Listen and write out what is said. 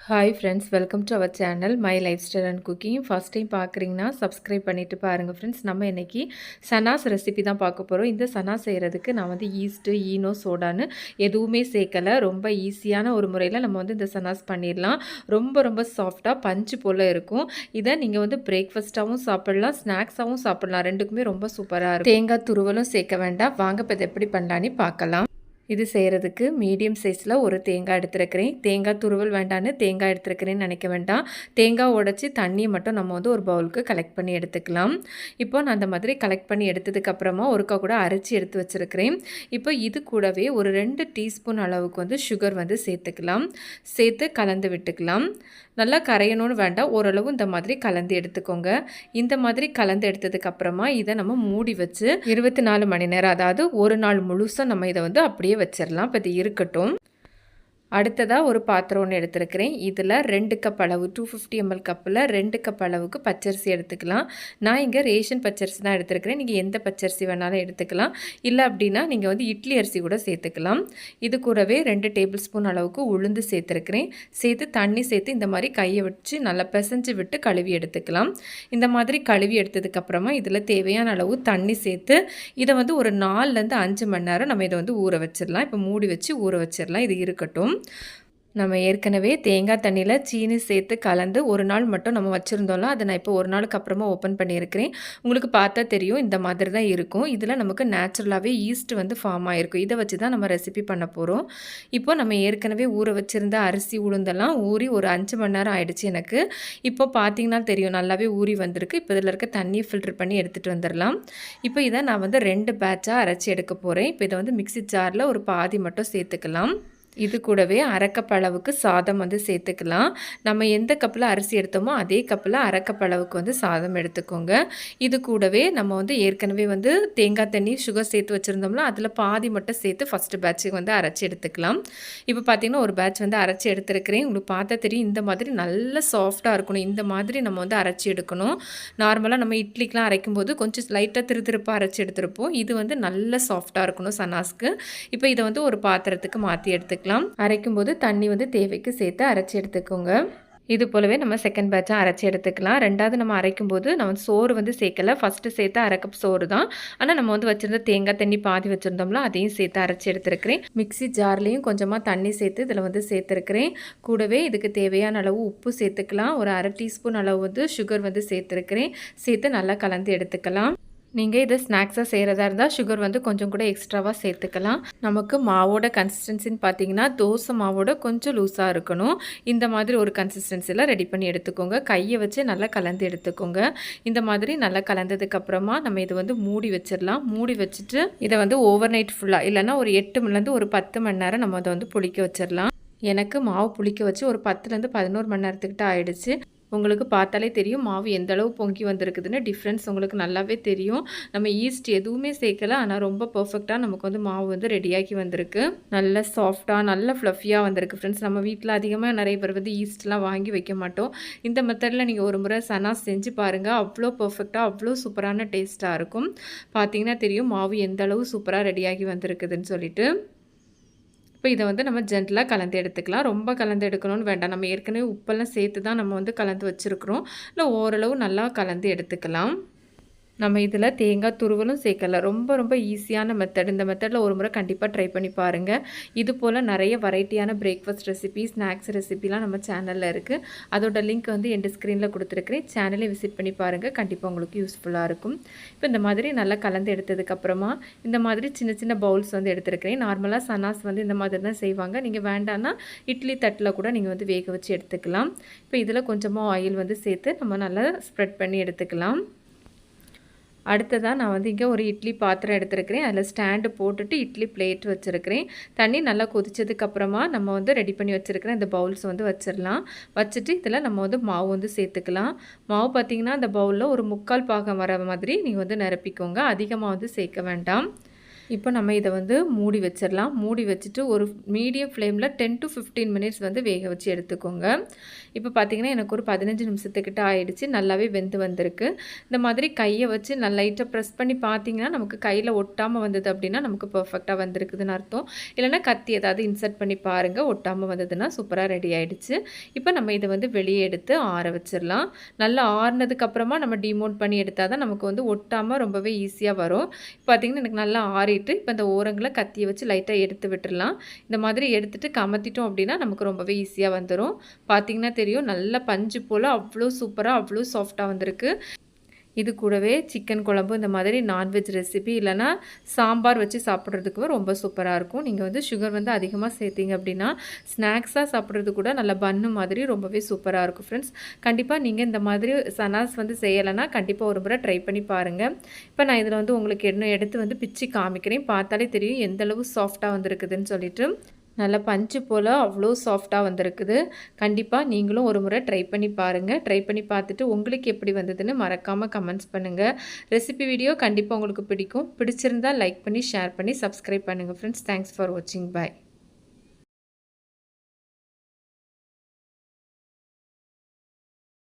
Hi friends welcome to our channel my lifestyle and cooking first time பார்க்குறீங்கன்னா subscribe பண்ணிவிட்டு பாருங்கள் friends நம்ம இன்றைக்கி சனாஸ் ரெசிபி தான் பார்க்க போகிறோம் இந்த சனா செய்கிறதுக்கு நான் வந்து ஈஸ்ட்டு ஈனோ சோடான்னு எதுவுமே சேர்க்கலை. ரொம்ப ஈஸியான ஒரு முறையில் நம்ம வந்து இந்த சனாஸ் பண்ணிடலாம். ரொம்ப ரொம்ப சாஃப்டாக பஞ்சு போல் இருக்கும். இதை நீங்கள் வந்து பிரேக்ஃபாஸ்ட்டாகவும் சாப்பிட்லாம் ஸ்நாக்ஸாகவும் சாப்பிட்லாம். ரெண்டுக்குமே ரொம்ப சூப்பராக இருக்கும். தேங்காய் துருவலும் சேர்க்க வேண்டாம். வாங்க இப்போ எப்படி பண்ணலான்னு பார்க்கலாம். இது செய்கிறதுக்கு மீடியம் சைஸில் ஒரு தேங்காய் எடுத்துருக்கிறேன். தேங்காய் துருவல் வேண்டான்னு தேங்காய் எடுத்துருக்கிறேன்னு நினைக்க வேண்டாம். தேங்காய் உடச்சி தண்ணியை மட்டும் நம்ம வந்து ஒரு பவுலுக்கு கலெக்ட் பண்ணி எடுத்துக்கலாம். இப்போ நான் அந்த மாதிரி கலெக்ட் பண்ணி எடுத்ததுக்கப்புறமா ஒருக்கா கூட அரைச்சி எடுத்து வச்சுருக்கிறேன். இப்போ இது கூடவே ஒரு ரெண்டு டீஸ்பூன் அளவுக்கு வந்து சுகர் வந்து சேர்த்துக்கலாம். சேர்த்து கலந்து விட்டுக்கலாம். நல்லா கரையணும்னு வேண்டாம். ஓரளவு இந்த மாதிரி கலந்து எடுத்துக்கோங்க. இந்த மாதிரி கலந்து எடுத்ததுக்கப்புறமா இதை நம்ம மூடி வச்சு இருபத்தி நாலு மணி நேரம் அதாவது ஒரு நாள் முழுசாக நம்ம இதை வந்து அப்படியே வச்சிடலாம் இப்போ இது இருக்கட்டும். அடுத்ததாக ஒரு பாத்திரம் ஒன்று எடுத்துருக்கிறேன். இதில் ரெண்டு கப் அளவு டூ ஃபிஃப்டி எம்எல் கப்பில் ரெண்டு கப் அளவுக்கு பச்சரிசி எடுத்துக்கலாம். நான் இங்கே ரேஷன் பச்சரிசி தான் எடுத்துருக்கிறேன். நீங்கள் எந்த பச்சரிசி வேணாலும் எடுத்துக்கலாம். இல்லை அப்படின்னா நீங்கள் வந்து இட்லி அரிசி கூட சேர்த்துக்கலாம். இது கூடவே ரெண்டு டேபிள் ஸ்பூன் அளவுக்கு உளுந்து சேர்த்துருக்கிறேன். சேர்த்து தண்ணி சேர்த்து இந்த மாதிரி கையை வச்சு நல்லா பிசைஞ்சு விட்டு கழுவி எடுத்துக்கலாம். இந்த மாதிரி கழுவி எடுத்ததுக்கப்புறமா இதில் தேவையான அளவு தண்ணி சேர்த்து இதை வந்து ஒரு நாலுலேருந்து அஞ்சு மணி நேரம் நம்ம இதை வந்து ஊற வச்சிடலாம். இப்போ மூடி வச்சு ஊற வச்சிடலாம். இது இருக்கட்டும். நம்ம ஏற்கனவே தேங்காய் தண்ணியில் சீனி சேர்த்து கலந்து ஒரு நாள் மட்டும் நம்ம வச்சுருந்தோம்ல அதை நான் இப்போ ஒரு நாளுக்கு அப்புறமா ஓப்பன் பண்ணியிருக்கிறேன். உங்களுக்கு பார்த்தா தெரியும் இந்த மாதிரி தான் இருக்கும். இதில் நமக்கு நேச்சுரலாகவே ஈஸ்ட் வந்து ஃபார்ம் ஆகிருக்கும் இதை வச்சு தான் நம்ம ரெசிபி பண்ண போகிறோம் இப்போ நம்ம ஏற்கனவே ஊற வச்சுருந்த அரிசி உளுந்தெல்லாம் ஊறி ஒரு அஞ்சு மணி நேரம் ஆயிடுச்சு எனக்கு. இப்போ பார்த்தீங்கன்னா தெரியும் நல்லாவே ஊறி வந்திருக்கு. இப்போ இதில் இருக்க தண்ணியை ஃபில்டர் பண்ணி எடுத்துகிட்டு வந்துடலாம். இப்போ இதை நான் வந்து ரெண்டு பேட்சாக அரைச்சி எடுக்க போகிறேன் இப்போ இதை வந்து மிக்சி ஜாரில் ஒரு பாதி மட்டும் சேர்த்துக்கலாம். இது கூடவே அரைக்கப்பளவுக்கு சாதம் வந்து சேர்த்துக்கலாம். நம்ம எந்த கப்பில் அரிசி எடுத்தோமோ அதே கப்பில் அரைக்கப்பளவுக்கு வந்து சாதம் எடுத்துக்கோங்க. இது கூடவே நம்ம வந்து ஏற்கனவே வந்து தேங்காய் தண்ணி சுகர் சேர்த்து வச்சுருந்தோம்னா அதில் பாதி மட்டும் சேர்த்து ஃபஸ்ட்டு பேட்சுக்கு வந்து அரைச்சி எடுத்துக்கலாம். இப்போ பார்த்திங்கன்னா ஒரு பேட்ச் வந்து அரைச்சி எடுத்துருக்கிறேன். உங்களுக்கு பார்த்தா தெரியும் இந்த மாதிரி நல்ல சாஃப்டாக இருக்கணும். இந்த மாதிரி நம்ம வந்து அரைச்சி எடுக்கணும். நார்மலாக நம்ம இட்லிக்கெலாம் அரைக்கும் போது கொஞ்சம் லைட்டாக திரு திருப்பாக அரைச்சி எடுத்துருப்போம். இது வந்து நல்ல சாஃப்டாக இருக்கணும் சனாஸ்க்கு இப்போ இதை வந்து ஒரு பாத்திரத்துக்கு மாற்றி எடுத்துக்கலாம். எடுத்துக்கலாம் அரைக்கும் போது தண்ணி வந்து தேவைக்கு சேர்த்து அரைச்சி எடுத்துக்கோங்க. இது போலவே நம்ம செகண்ட் பேட்சாக அரைச்சி எடுத்துக்கலாம். ரெண்டாவது நம்ம அரைக்கும் போது நம்ம சோறு வந்து சேர்க்கலை. ஃபஸ்ட்டு சேர்த்து அரைக்க சோறு தான். ஆனால் நம்ம வந்து வச்சுருந்த தேங்காய் தண்ணி பாதி வச்சுருந்தோம்ல அதையும் சேர்த்து அரைச்சி எடுத்துருக்கிறேன். மிக்சி ஜார்லேயும் கொஞ்சமாக தண்ணி சேர்த்து இதில் வந்து சேர்த்துருக்கிறேன். கூடவே இதுக்கு தேவையான அளவு உப்பு சேர்த்துக்கலாம். ஒரு அரை டீஸ்பூன் அளவு வந்து சுகர் வந்து சேர்த்துருக்கிறேன். சேர்த்து நல்லா கலந்து எடுத்துக்கலாம். நீங்கள் இதை ஸ்நாக்ஸாக செய்கிறதா இருந்தால் சுகர் வந்து கொஞ்சம் கூட எக்ஸ்ட்ராவாக சேர்த்துக்கலாம். நமக்கு மாவோட கன்சிஸ்டன்சின்னு பார்த்தீங்கன்னா தோசை மாவோட கொஞ்சம் லூஸாக இருக்கணும். இந்த மாதிரி ஒரு கன்சிஸ்டன்சியில் ரெடி பண்ணி எடுத்துக்கோங்க. கையை வச்சு நல்லா கலந்து எடுத்துக்கோங்க. இந்த மாதிரி நல்லா கலந்ததுக்கப்புறமா நம்ம இதை வந்து மூடி வச்சிடலாம். மூடி வச்சுட்டு இதை வந்து ஓவர் நைட் ஃபுல்லாக இல்லைனா ஒரு எட்டு மணிலேருந்து ஒரு பத்து மணி நேரம் நம்ம அதை வந்து புளிக்க வச்சிடலாம். எனக்கு மாவு புளிக்க வச்சு ஒரு பத்துலேருந்து பதினோரு மணி நேரத்துக்கிட்ட ஆயிடுச்சு. உங்களுக்கு பார்த்தாலே தெரியும் மாவு எந்த அளவு பொங்கி வந்திருக்குதுன்னு. டிஃப்ரென்ஸ் உங்களுக்கு நல்லாவே தெரியும். நம்ம ஈஸ்ட் எதுவுமே சேர்க்கல. ஆனால் ரொம்ப பர்ஃபெக்டாக நமக்கு வந்து மாவு வந்து ரெடியாகி வந்திருக்கு. நல்ல சாஃப்டாக நல்ல ஃப்ளஃபியாக வந்திருக்கு ஃப்ரெண்ட்ஸ் நம்ம வீட்டில் அதிகமாக நிறைய பேர் வந்து ஈஸ்ட்லாம் வாங்கி வைக்க மாட்டோம். இந்த மெத்தடில் நீங்கள் ஒரு முறை சனா செஞ்சு பாருங்கள் அவ்வளோ பர்ஃபெக்டாக அவ்வளோ சூப்பரான டேஸ்ட்டாக இருக்கும். பார்த்தீங்கன்னா தெரியும் மாவு எந்த அளவு சூப்பராக ரெடியாகி வந்திருக்குதுன்னு சொல்லிட்டு. இப்போ இதை வந்து நம்ம ஜென்டலாக கலந்து எடுத்துக்கலாம். ரொம்ப கலந்து எடுக்கணும்னு வேண்டாம். நம்ம ஏற்கனவே உப்பெல்லாம் சேர்த்து தான் நம்ம வந்து கலந்து வச்சுருக்குறோம். இல்லை ஓரளவு நல்லா கலந்து எடுத்துக்கலாம். நம்ம இதில் தேங்காய் துருவலும் சேர்க்கல ரொம்ப ரொம்ப ஈஸியான மெத்தட் இந்த மெத்தடில் ஒரு முறை கண்டிப்பாக ட்ரை பண்ணி பாருங்கள் இது போல் நிறைய வெரைட்டியான பிரேக்ஃபாஸ்ட் ரெசிபி ஸ்நாக்ஸ் ரெசிபிலாம் நம்ம சேனலில் இருக்குது அதோட லிங்க் வந்து என் ஸ்க்ரீனில் கொடுத்துருக்குறேன். சேனலை விசிட் பண்ணி பாருங்கள் கண்டிப்பாக உங்களுக்கு யூஸ்ஃபுல்லாக இருக்கும். இப்போ இந்த மாதிரி நல்லா கலந்து எடுத்ததுக்கப்புறமா இந்த மாதிரி சின்ன சின்ன பவுல்ஸ் வந்து எடுத்துருக்கிறேன். நார்மலாக சனாஸ் வந்து இந்த மாதிரி தான் செய்வாங்க. நீங்கள் வேண்டான்னா இட்லி தட்டில் கூட நீங்கள் வந்து வேக வச்சு எடுத்துக்கலாம். இப்போ இதில் கொஞ்சமாக ஆயில் வந்து சேர்த்து நம்ம நல்லா ஸ்ப்ரெட் பண்ணி எடுத்துக்கலாம். அடுத்ததாக நான் வந்து இங்கே ஒரு இட்லி பாத்திரம் எடுத்துருக்கிறேன். அதில் ஸ்டாண்டு போட்டுட்டு இட்லி பிளேட் வச்சுருக்கிறேன். தண்ணி நல்லா கொதிச்சதுக்கப்புறமா நம்ம வந்து ரெடி பண்ணி வச்சுருக்கிறேன் இந்த பவுல்ஸ் வந்து வச்சிடலாம் வச்சுட்டு இதில் நம்ம வந்து மாவு வந்து சேர்த்துக்கலாம். மாவு பார்த்திங்கன்னா அந்த பவுலில் ஒரு முக்கால் பாகம் வர மாதிரி நீங்கள் வந்து நிரப்பிக்கோங்க. அதிகமாக வந்து சேர்க்க வேண்டாம். இப்போ நம்ம இதை வந்து மூடி வச்சிடலாம். மூடி வச்சுட்டு ஒரு மீடியம் ஃப்ளேமில் டென் டு ஃபிஃப்டீன் மினிட்ஸ் வந்து வேக வச்சு எடுத்துக்கோங்க. இப்போ பார்த்தீங்கன்னா எனக்கு ஒரு பதினஞ்சு நிமிஷத்துக்கிட்ட ஆயிடுச்சு. நல்லாவே வெந்து வந்திருக்கு. இந்த மாதிரி கையை வச்சு நல்லா லைட்டாக ப்ரெஸ் பண்ணி பார்த்தீங்கன்னா நமக்கு கையில் ஒட்டாமல் வந்தது அப்படின்னா நமக்கு பர்ஃபெக்டாக வந்திருக்குதுன்னு அர்த்தம். இல்லைனா கத்தி ஏதாவது இன்சர்ட் பண்ணி பாருங்கள் ஒட்டாமல் வந்ததுன்னா சூப்பராக ரெடி ஆகிடுச்சு இப்போ நம்ம இதை வந்து வெளியே எடுத்து ஆற வச்சிடலாம். நல்லா ஆறுனதுக்கப்புறமா நம்ம டிமோட் பண்ணி எடுத்தால் தான் நமக்கு வந்து ஒட்டாமல் ரொம்பவே ஈஸியாக வரும். பார்த்திங்கன்னா எனக்கு நல்லா ஆறிட்டு இப்போ இந்த ஓரங்களை கத்தியை வச்சு லைட்டாக எடுத்து விட்டுடலாம் இந்த மாதிரி எடுத்துகிட்டு கமத்திட்டோம் அப்படின்னா நமக்கு ரொம்பவே ஈஸியாக வந்துடும் பார்த்திங்கன்னா தெரியும் நல்லா பஞ்சு போல் அவ்வளோ சூப்பராக அவ்வளோ சாஃப்டாக வந்திருக்கு. இது கூடவே சிக்கன் குழம்பு இந்த மாதிரி நான்வெஜ் ரெசிபி இல்லைனா சாம்பார் வச்சு சாப்பிட்றதுக்கு ரொம்ப சூப்பராக இருக்கும். நீங்கள் வந்து சுகர் வந்து அதிகமாக சேர்த்திங்க அப்படின்னா ஸ்நாக்ஸாக சாப்பிட்றது கூட நல்ல பன்னு மாதிரி ரொம்பவே சூப்பராக இருக்கும் ஃப்ரெண்ட்ஸ் கண்டிப்பாக நீங்கள் இந்த மாதிரி சனாஸ் வந்து செய்யலைன்னா கண்டிப்பாக ஒரு முறை ட்ரை பண்ணி பாருங்கள் இப்போ நான் இதில் வந்து உங்களுக்கு என்ன எடுத்து வந்து பிச்சு காமிக்கிறேன். பார்த்தாலே தெரியும் எந்தளவு சாஃப்டாக வந்துருக்குதுன்னு சொல்லிட்டு. நல்லா பஞ்சு போல் அவ்வளோ சாஃப்டாக வந்திருக்குது. கண்டிப்பாக நீங்களும் ஒரு முறை ட்ரை பண்ணி பாருங்கள் ட்ரை பண்ணி பார்த்துட்டு உங்களுக்கு எப்படி வந்ததுன்னு மறக்காமல் கமெண்ட்ஸ் பண்ணுங்கள் ரெசிபி வீடியோ கண்டிப்பாக உங்களுக்கு பிடிக்கும். பிடிச்சிருந்தால் லைக் பண்ணி ஷேர் பண்ணி சப்ஸ்கிரைப் பண்ணுங்கள் ஃப்ரெண்ட்ஸ் தேங்க்ஸ் ஃபார் வாட்சிங் பாய்